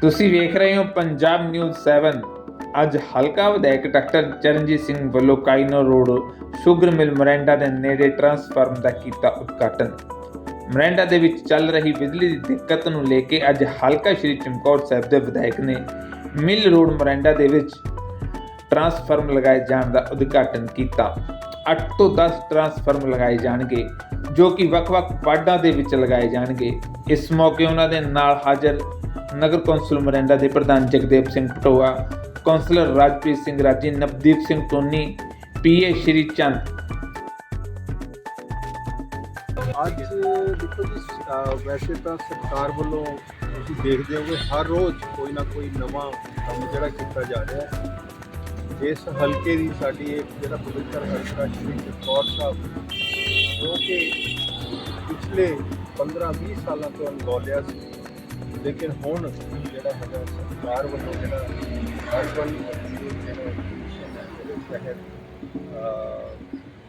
ਤੁਸੀਂ ਵੇਖ ਰਹੇ ਹੋ ਪੰਜਾਬ ਨਿਊਜ਼ 7 ਅੱਜ ਹਲਕਾ ਵਿਧਾਇਕ ਡਾਕਟਰ ਚਰਨਜੀਤ ਸਿੰਘ ਵੱਲੋਂ ਕਾਈਨੋ ਰੋਡ ਸ਼ੂਗਰ ਮਿਲ ਮਰੈਂਡਾ ਦੇ ਨੇੜੇ ਟਰਾਂਸਫਾਰਮ ਦਾ ਕੀਤਾ ਉਦਘਾਟਨ। ਮਰੈਂਡਾ ਦੇ ਵਿੱਚ ਚੱਲ ਰਹੀ ਬਿਜਲੀ ਦੀ ਦਿੱਕਤ ਨੂੰ ਲੈ ਕੇ ਅੱਜ ਹਲਕਾ ਸ਼੍ਰੀ ਚਮਕੌਰ ਸਾਹਿਬ ਦੇ ਵਿਧਾਇਕ ਨੇ ਮਿਲ ਰੋਡ ਮਰੈਂਡਾ ਦੇ ਵਿੱਚ ਟਰਾਂਸਫਾਰਮ ਲਗਾਏ ਜਾਣ ਦਾ ਉਦਘਾਟਨ ਕੀਤਾ। 8 ਤੋਂ 10 ਟਰਾਂਸਫਾਰਮ ਲਗਾਏ ਜਾਣਗੇ, ਜੋ ਕਿ ਵੱਖ-ਵੱਖ ਵਾਰਡਾਂ ਦੇ ਵਿੱਚ ਲਗਾਏ ਜਾਣਗੇ। ਇਸ ਮੌਕੇ ਉਹਨਾਂ ਦੇ ਨਾਲ ਹਾਜ਼ਰ ਨਗਰ ਕੌਂਸਲ ਮਰੈਂਡਾ ਦੇ ਪ੍ਰਧਾਨ Jagdev Singh Patoa, councillor Rajpreet Singh Raji, Navdeep Singh Tony PA Shri Chand. ਅੱਜ ਦੇਖੋ ਜੀ, ਅਹ ਵੈਸੇ ਤਾਂ ਸਰਕਾਰ ਵੱਲੋਂ ਤੁਸੀਂ ਦੇਖਦੇ ਹੋਗੇ ਹਰ ਰੋਜ਼ ਕੋਈ ਨਾ ਕੋਈ ਨਵਾਂ ਕੰਮ ਜਿਹੜਾ ਕੀਤਾ ਜਾ ਰਿਹਾ ਹੈ। ਇਸ ਹਲਕੇ ਦੀ ਸਾਡੀ ਇੱਕ ਜਿਹੜਾ ਪਵਿੱਤਰ ਹਲਕਾ ਸ਼੍ਰੀ ਚਮਕੌਰ ਸਾਹਿਬ, ਜੋ ਕਿ ਪਿਛਲੇ 15-20 ਸਾਲਾਂ ਤੋਂ ਅਣਗੌਲਿਆ ਸੀ। ਲੇਕਿਨ ਹੁਣ ਜਿਹੜਾ ਹੈਗਾ ਸਰਕਾਰ ਵੱਲੋਂ ਜਿਹੜਾ ਅਰਬਨ ਜਿਹੜਾ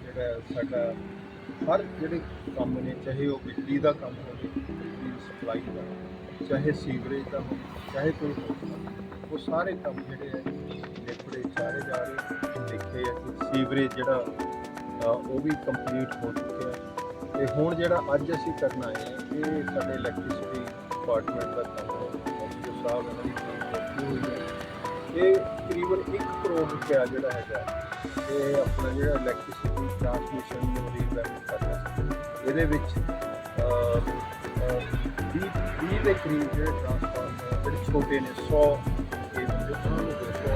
ਜਿਹੜਾ ਸਾਡਾ ਹਰ ਜਿਹੜੇ ਕੰਮ ਨੇ, ਚਾਹੇ ਉਹ ਬਿਜਲੀ ਦਾ ਕੰਮ ਹੋਵੇ, ਬਿਜਲੀ ਦੀ ਸਪਲਾਈ ਦਾ, ਚਾਹੇ ਸੀਵਰੇਜ ਦਾ ਹੋਵੇ, ਚਾਹੇ ਕੋਈ ਉਹ ਸਾਰੇ ਕੰਮ ਜਿਹੜੇ ਹੈ ਲਿਖੜੇ ਚਾਰੇ ਜਾ ਰਹੇ ਦੇਖੇ ਆ ਕਿ ਸੀਵਰੇਜ ਜਿਹੜਾ ਉਹ ਵੀ ਕੰਪਲੀਟ ਹੋ ਚੁੱਕਿਆ। ਹੈ ਤੇ ਹੁਣ ਜਿਹੜਾ ਅੱਜ ਅਸੀਂ ਕਰਨਾ ਹੈ ਇਹ ਸਾਡੇ ਇਲੈਕਟ੍ਰਿਸਿਟੀ ਡਿਪਾਰਟਮੈਂਟ ਦਾ ਕੰਮ ਹੈ ਜੋ ਸਾਹਿਬ ਇਹਨਾਂ ਦੀ ਟੀਮ ਲੱਗੀ ਹੋਈ ਹੈ। ਇਹ ਤਕਰੀਬਨ 1 ਕਰੋੜ ਰੁਪਇਆ ਜਿਹੜਾ ਹੈਗਾ ਇਹ ਆਪਣਾ ਜਿਹੜਾ ਇਲੈਕਟ੍ਰਿਸਿਟੀ ਟ੍ਰਾਂਸਮਿਸ਼ਨ ਨੂੰ ਰੀਵੈਂਪ ਕਰਨਾ ਇਹਦੇ ਵਿੱਚ ਅਹ, ਅਹ, 20 20 ਦੇ ਕਰੀਬ ਜਿਹੜੇ ਟ੍ਰਾਂਸਫਾਰਮਰ ਜਿਹੜੇ ਛੋਟੇ ਨੇ 100 ਕੇ ਹੁੰਦੇ ਉਹਨਾਂ ਨੂੰ 200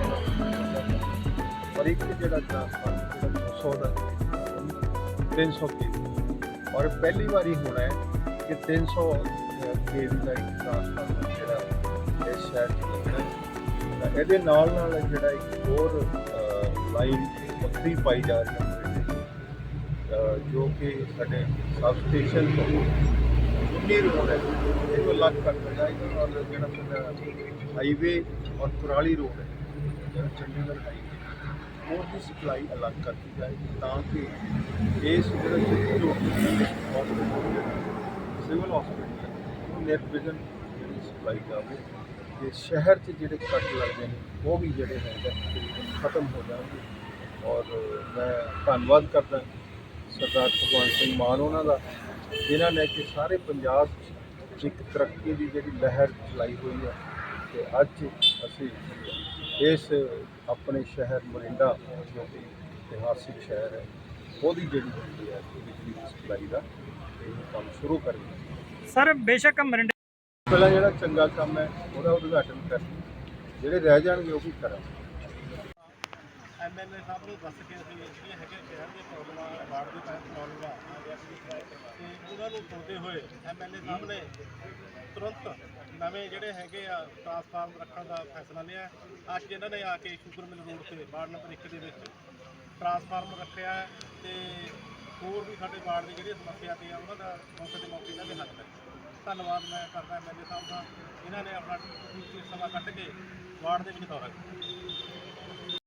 ਔਰ ਇੱਕ ਜਿਹੜਾ ਟ੍ਰਾਂਸਫਾਰਮਰ ਜਿਹੜਾ 100 ਦਾ ਉਹਨੂੰ 300 ਕੇ ਔਰ ਪਹਿਲੀ ਵਾਰੀ ਹੋਣਾ ਹੈ ਕਿ 300 ਕੇ ਦਾ ਇੱਕ ਟ੍ਰਾਂਸਫਾਰਮਰ ਜਿਹੜਾ ਇਸ ਸ਼ਹਿਰ 'ਚ ਲੱਗਣਾ ਤਾਂ ਇਹਦੇ ਨਾਲ ਨਾਲ ਜਿਹੜਾ ਇੱਕ ਹੋਰ ਲਾਈਨ ਵੱਖਰੀ ਪਾਈ ਜਾ ਰਹੀ ਹੈ ਜੋ ਕਿ ਸਾਡੇ ਸਬ ਸਟੇਸ਼ਨ ਤੋਂ ਉੱਨੀ ਰੋਡ ਹੈ, ਇਹ ਤੋਂ ਲੱਗ ਕਰ ਜਾਏਗਾ ਔਰ ਜਿਹੜਾ ਸਾਡਾ ਹਾਈਵੇ ਔਰ ਕੁਰਾਲੀ ਰੋਡ ਹੈ, ਜਿਹੜਾ ਚੰਡੀਗੜ੍ਹ ਹਾਈਵੇ ਉਹ ਦੀ ਸਪਲਾਈ ਅਲੱਗ ਕਰਤੀ ਜਾਏਗੀ ਤਾਂ ਕਿ ਇਸ ਜਿਹੜਾ ਸਿੱਧੂ ਸਿਵਲ ਹਸਪੀਟਲ ਨਿਰਵਿਘਨ ਜਿਹੜੀ ਸਪਲਾਈ ਜਾਵੇ ਤੇ ਸ਼ਹਿਰ 'ਚ ਜਿਹੜੇ ਕੱਟ ਲੱਗਦੇ ਨੇ, ਉਹ ਵੀ ਜਿਹੜੇ ਹੈਗੇ ਤਕਰੀਬਨ ਖਤਮ ਹੋ ਜਾਣਗੇ। ਔਰ ਮੈਂ ਧੰਨਵਾਦ ਕਰਦਾ ਸਰਦਾਰ ਭਗਵੰਤ ਸਿੰਘ ਮਾਨ ਉਹਨਾਂ ਦਾ, ਜਿਨ੍ਹਾਂ ਨੇ ਕਿ ਸਾਰੇ ਪੰਜਾਬ 'ਚ ਇੱਕ ਤਰੱਕੀ ਦੀ ਜਿਹੜੀ ਲਹਿਰ ਚਲਾਈ ਹੋਈ ਹੈ। ਤੇ ਅੱਜ ਅਸੀਂ ਇਸ ਆਪਣੇ ਸ਼ਹਿਰ ਮੋਰਿੰਡਾ, ਜੋ ਕਿ ਇਤਿਹਾਸਿਕ ਸ਼ਹਿਰ ਹੈ, ਉਹਦੀ ਜਿਹੜੀ ਹੁੰਦੀ ਹੈ, ਬਿਜਲੀ ਦੀ ਸਪਲਾਈ ਦਾ, ਇਹ ਕੰਮ ਸ਼ੁਰੂ ਕਰੀਏ ਸਰ ਬੇਸ਼ੱਕ ਮਰਿੰਡੇ ਪਹਿਲਾਂ ਜਿਹੜਾ ਚੰਗਾ ਕੰਮ ਹੈ ਉਹਦਾ ਉਦਘਾਟਨ ਕਰ ਜਿਹੜੇ ਰਹਿ ਜਾਣਗੇ ਉਹ ਵੀ ਕਰਾਂਗੇ ਐਮਐਲਏ ਸਾਹਿਬ ਨੂੰ ਦੱਸ ਕੇ ਅਸੀਂ ਜਿਹੜੀਆਂ ਹੈਗੇ ਸ਼ਹਿਰ ਦੇ ਪ੍ਰੋਬਲਮਾਂ ਵਾਰਡ ਦੇ ਤਹਿਤ ਪ੍ਰੋਬਲਮਾਂ ਤੇ ਉਹਨਾਂ ਨੂੰ ਸੁਣਦੇ ਹੋਏ ਐਮਐਲਏ ਸਾਹਿਬ ਨੇ ਤੁਰੰਤ ਨਵੇਂ ਜਿਹੜੇ ਹੈਗੇ ਆ ਟ੍ਰਾਂਸਫਾਰਮ ਰੱਖਣ ਦਾ ਫੈਸਲਾ ਲਿਆ। ਅੱਜ ਇਹਨਾਂ ਨੇ ਆ ਕੇ ਸ਼ੂਗਰ ਮਿਲ ਰੋਡ ਤੇ ਵਾਰਡ ਨੰਬਰ 1 ਦੇ ਵਿੱਚ ਟ੍ਰਾਂਸਫਾਰਮ ਰੱਖਿਆ ਤੇ ਹੋਰ ਵੀ ਸਾਡੇ ਵਾਰਡ ਦੀ ਜਿਹੜੀ ਸਮੱਸਿਆ ਤੇ ਆ, ਉਹਨਾਂ ਦਾ ਮੌਕੇ ਤੇ ਮੌਕੇ ਇਹਨਾਂ ਦੇ ਹੱਲ ਕਰੇ ਧੰਨਵਾਦ ਮੈਂ ਕਰਦਾ ਐਮਐਲਏ ਸਾਹਿਬ ਦਾ। ਇਹਨਾਂ ਨੇ ਆਪਣਾ ਕੀਮਤੀ ਸਮਾਂ ਕੱਢ ਕੇ ਵਾਰਡ ਦੇ ਵਿੱਚ ਦੌਰਾ ਕੀਤਾ।